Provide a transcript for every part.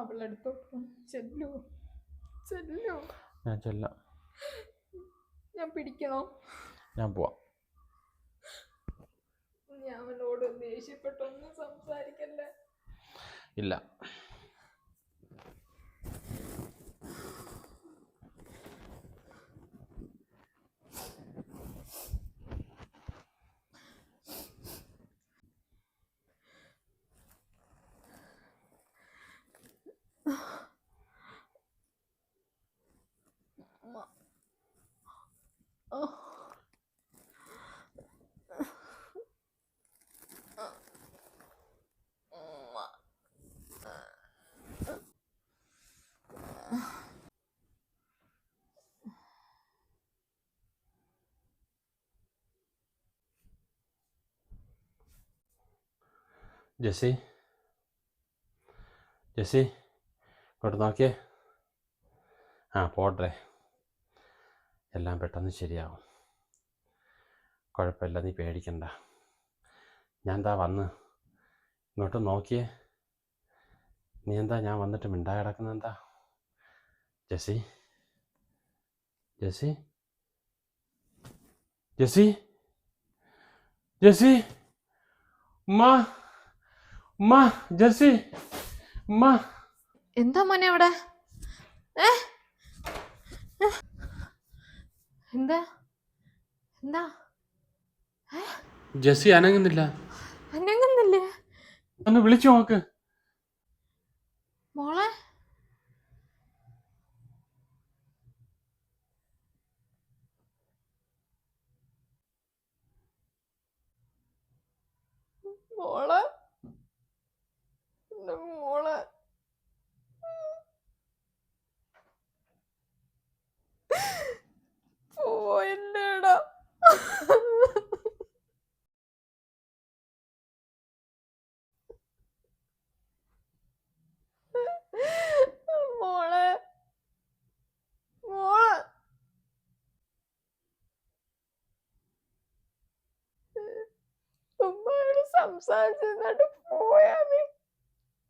അവളെടുത്തോട്ട് ചെല്ലു ചെല്ലു. ഞാൻ ചെല്ലാം. ഞാൻ പിടിക്കണോ? ഞാൻ പോവാം. ഞാൻ അവനോട് ദേഷ്യപ്പെട്ടൊന്നും സംസാരിക്കല്ലേ? ഇല്ല. ജെസ്സി ജെസ്സി ഇങ്ങോട്ട് നോക്കിയേ ആ പോട്ടെ എല്ലാം പെട്ടെന്ന് ശരിയാവും കുഴപ്പമില്ല നീ പേടിക്കണ്ട ഞാൻ എന്താ വന്ന് ഇങ്ങോട്ട് നോക്കിയേ നീ എന്താ ഞാൻ വന്നിട്ട് മിണ്ടാ കിടക്കുന്നത് എന്താ ജെസ്സി ജെസ്സി ജെസ്സി ജെസ്സി ഉമ്മ ഉമ്മ ജെസ്സി. ഉമ്മ എന്താ മോനെ അവിടെ? ഏ? ഏ? എന്താ? എന്താ? ജെസ്സി അനങ്ങുന്നില്ല. അനങ്ങുന്നില്ലേ? ഒന്ന് വിളിച്ചു നോക്ക്. മോളെ? മോളെ? എന്റെ മോളെ. പോയില്ലേടാ. മോളെ. മോളെ. സംസാരിച്ചിട്ട് പോയാ നീ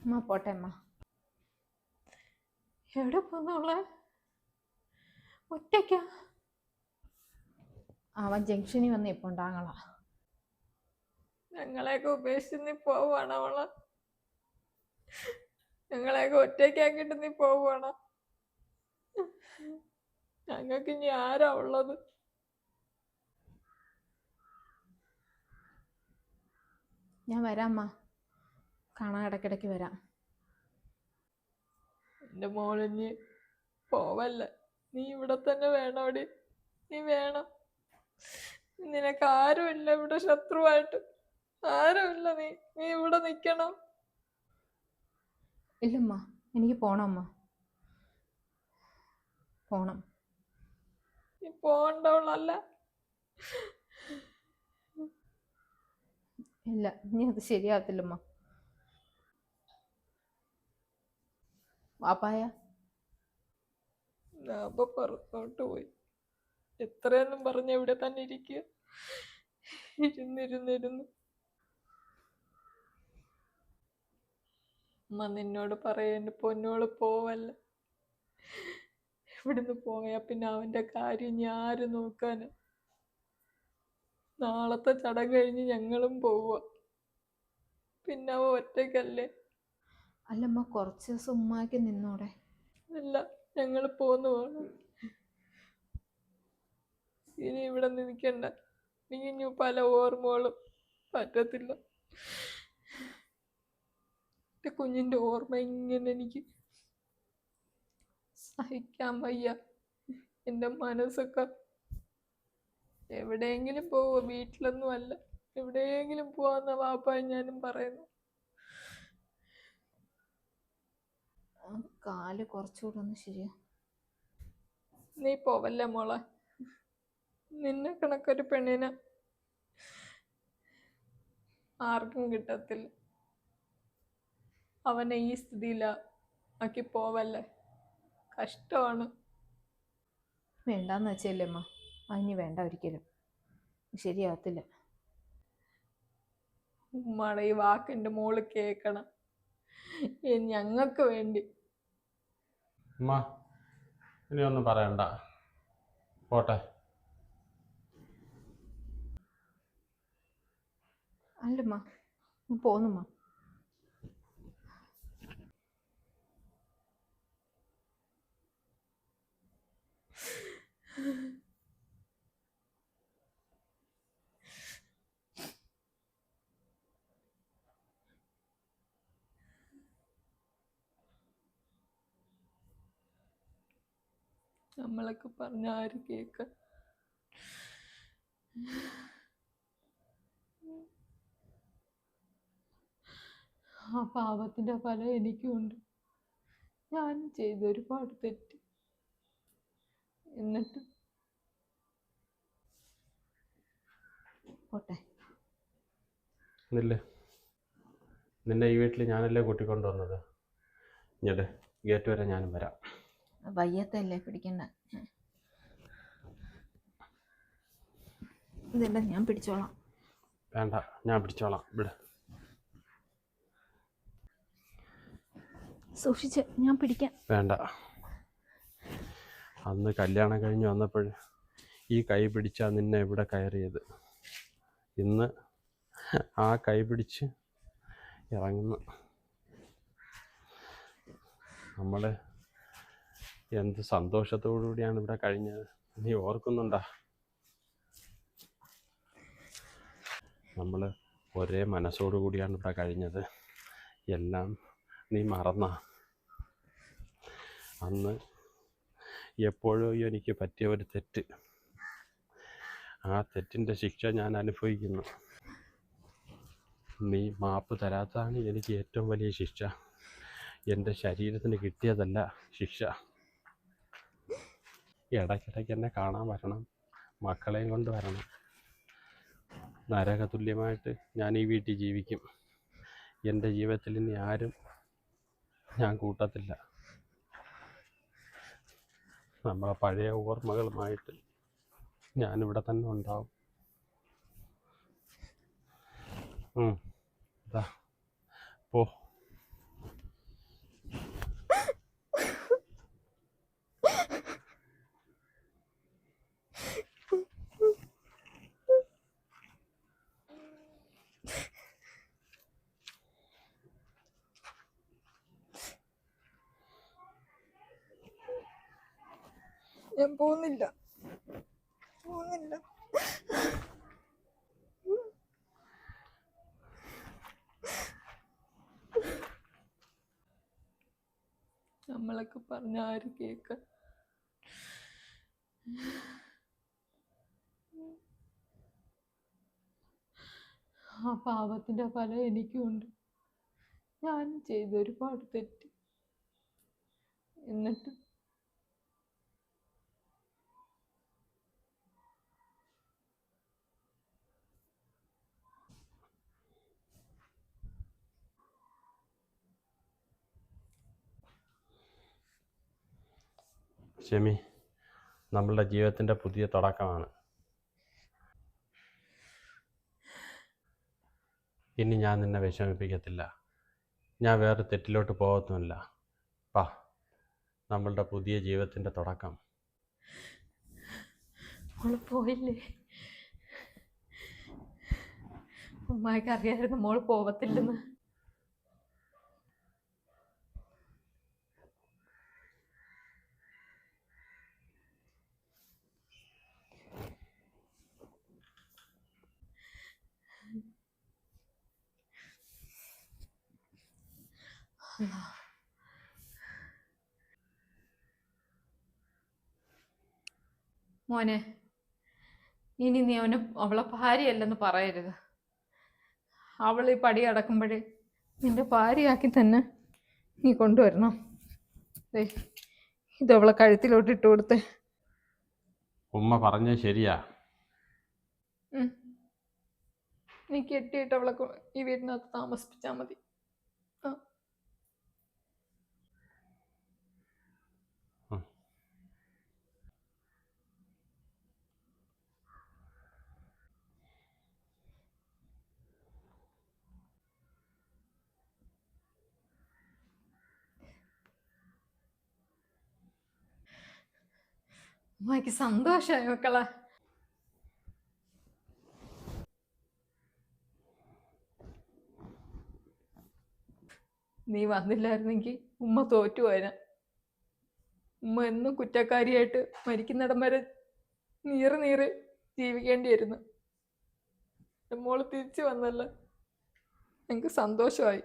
അമ്മ പോട്ടെ അമ്മ. എവിടെ പോന്നോളെ ഒറ്റയ്ക്ക? അവൻ ജംഗ്ഷനിൽ വന്ന് ഇപ്പൊ ഉണ്ടാങ്ങളാ ഞങ്ങളെയൊക്കെ ഉപേക്ഷിച്ച് നീ പോവാണ് അവൾ? ഞങ്ങളെയൊക്കെ ഒറ്റയ്ക്കാക്കിട്ട് നീ പോവാണ് ഞങ്ങൾക്ക് ഇനി ആരാ ഉള്ളത്? ഞാൻ വരാം അമ്മ. കാണാൻ ഇടയ്ക്കിടയ്ക്ക് വരാം. എന്റെ മോളിഞ്ഞ് പോവല്ല. നീ ഇവിടെ തന്നെ വേണോടി. നീ വേണം. നിനക്ക് ആരുമില്ല ഇവിടെ ശത്രുവായിട്ട്. ആരുമില്ല നീ. നീ ഇവിടെ നിൽക്കണം ഇല്ലമ്മ എനിക്ക് പോണം അമ്മ. പോണം. നീ പോണ്ടവളല്ല ഇല്ല നീ അത് ശരിയാകത്തില്ലമ്മ വാപ്പായ? അപ്പൊ പുറത്തോട്ട് പോയി. എത്രയെന്നും പറഞ്ഞ് ഇവിടെ തന്നെ ഇരിക്കുക? ഇരുന്നിരുന്നിരുന്നു. അമ്മ നിന്നോട് പറയാൻ പൊന്നോൾ പോവല്ല. ഇവിടുന്ന് പോയാ പിന്നെ അവന്റെ കാര്യം ഇനി ആര് നാളത്തെ ചടങ്ങ് കഴിഞ്ഞ് ഞങ്ങളും പോവുക. പിന്നെ അവ ഒറ്റയ്ക്കല്ലേ? അല്ലമ്മ കുറച്ച് ദിവസം ഉമ്മാക്ക് നിന്നോടെ? അല്ല ഞങ്ങൾ പോന്നു പോകണം ഇനി ഇവിടെ നിൽക്കണ്ട. നീ ഇനി പല ഓർമ്മകളും പറ്റത്തില്ല. എന്റെ കുഞ്ഞിന്റെ ഓർമ്മ ഇങ്ങനെ എനിക്ക് സഹിക്കാൻ വയ്യ. എന്റെ മനസ്സൊക്കെ എവിടെയെങ്കിലും പോവുക വീട്ടിലൊന്നും അല്ല. എവിടെയെങ്കിലും പോവാന്ന വാപ്പായി ഞാനും പറയുന്നു കാൽ കുറച്ചുകൂടെ ഒന്ന് ശരിയാ. നീ പോവല്ലേ മോളെ? നിന്നെ കണക്കൊരു പെണ്ണിന് ആർക്കും കിട്ടത്തില്ല. അവനെ ഈ സ്ഥിതിയില ആക്കി പോവല്ലേ? കഷ്ടമാണ്. വേണ്ടാന്ന് വെച്ചല്ലേ അമ്മ. അതിനി വേണ്ട ഒരിക്കലും. ശരിയാവത്തില്ല. ഉമ്മാടെ ഈ വാക്കിന്റെ മോൾ കേൾക്കണം ഞങ്ങൾക്ക് വേണ്ടി. അമ്മ ഇനിയൊന്നും പറയണ്ട. പോട്ടെ. അല്ലമ്മ പോന്നുമ്മ. നമ്മളൊക്കെ പറഞ്ഞ ആര് കേക്ക. ആ പാപത്തിന്റെ ഫലം എനിക്കുണ്ട് ഞാൻ ചെയ്ത ഒരുപാട് തെറ്റ്. എന്നിട്ട്? പോട്ടെ. നിന്നെ ഈ വീട്ടിൽ ഞാനല്ലേ കൂട്ടിക്കൊണ്ടുവന്നത്? ഇങ്ങോട്ട് ഗേറ്റ് വരെ ഞാനും വരാം. വയ്യത്തല്ലേ പിടിക്കണ്ട. ഇതെല്ലാം ഞാൻ പിടിച്ചോളാം. വേണ്ട ഞാൻ പിടിച്ചോളാം. ഇവിടെ സൂക്ഷിച്ച് ഞാൻ പിടിക്കാം. വേണ്ട. അന്ന് കല്യാണം കഴിഞ്ഞ് വന്നപ്പോൾ ഈ കൈ പിടിച്ചാ നിന്നെ ഇവിടെ കയറിയത്. ഇന്ന് ആ കൈ പിടിച്ച് ഇറങ്ങുന്നു. നമ്മൾ എന്ത് സന്തോഷത്തോടു കൂടിയാണ് ഇവിടെ കഴിഞ്ഞത്? നീ ഓർക്കുന്നുണ്ടാ? നമ്മൾ ഒരേ മനസ്സോടു കൂടിയാണ് ഇവിടെ കഴിഞ്ഞത്. എല്ലാം നീ മറന്ന. അന്ന് എപ്പോഴോ എനിക്ക് പറ്റിയ ഒരു തെറ്റ്. ആ തെറ്റിന്റെ ശിക്ഷ ഞാൻ അനുഭവിക്കുന്നു. നീ മാപ്പ് തരാത്തതാണ് എനിക്ക് ഏറ്റവും വലിയ ശിക്ഷ. എന്റെ ശരീരത്തിന് കിട്ടിയതല്ല ശിക്ഷ. ഇടയ്ക്കിടയ്ക്ക് എന്നെ കാണാൻ വരണം മക്കളെയും കൊണ്ട് വരണം. നരകതുല്യമായിട്ട് ഞാൻ ഈ വീട്ടിൽ ജീവിക്കും. എന്റെ ജീവിതത്തിൽ ഇനി ആരും ഞാൻ കൂട്ടത്തില്ല. നമ്മളെ പഴയ ഓർമ്മകളുമായിട്ട് ഞാനിവിടെ തന്നെ ഉണ്ടാവും. ദാ, പോ. ഞാൻ പോകുന്നില്ല. പോകുന്നില്ല. നമ്മളൊക്കെ പറഞ്ഞ ആര് കേൾക്കാൻ ആ പാപത്തിന്റെ ഫലം എനിക്കുണ്ട് ഞാൻ ചെയ്ത ഒരുപാട് തെറ്റ്. എന്നിട്ട് ഷെമി നമ്മളുടെ ജീവിതത്തിന്റെ പുതിയ തുടക്കമാണ്. ഇനി ഞാൻ നിന്നെ വിഷമിപ്പിക്കത്തില്ല. ഞാൻ വേറെ തെറ്റിലോട്ട് പോകത്തുമില്ല പാ നമ്മളുടെ പുതിയ ജീവിതത്തിന്റെ തുടക്കം. മോൾ പോയില്ലേ? ഉമ്മായിക്ക് മോൾ പോവത്തില്ലെന്ന്. മോനെ ഇനി നീ അവന് അവളെ ഭാര്യയല്ലെന്ന് പറയരുത്. അവൾ ഈ പടി അടക്കുമ്പോഴേ നിന്റെ ഭാര്യയാക്കി തന്നെ നീ കൊണ്ടുവരണം. ഇത് അവളെ കഴുത്തിലോട്ട് ഇട്ട് കൊടുത്തേ. ഉമ്മ പറഞ്ഞ ശരിയാ. നീ കെട്ടിയിട്ട് അവളെ ഈ വീടിനകത്ത് താമസിപ്പിച്ചാൽ മതി ആ അമ്മയ്ക്ക് സന്തോഷമായി മക്കളെ. നീ വന്നില്ലായിരുന്നെങ്കിൽ ഉമ്മ തോറ്റു പോയന ഉമ്മ എന്നും കുറ്റക്കാരിയായിട്ട് മരിക്കുന്നിടം വരെ നീറ് നീറ് ജീവിക്കേണ്ടിയിരുന്നു. മോൾ തിരിച്ചു വന്നല്ലോ. എനിക്ക് സന്തോഷമായി.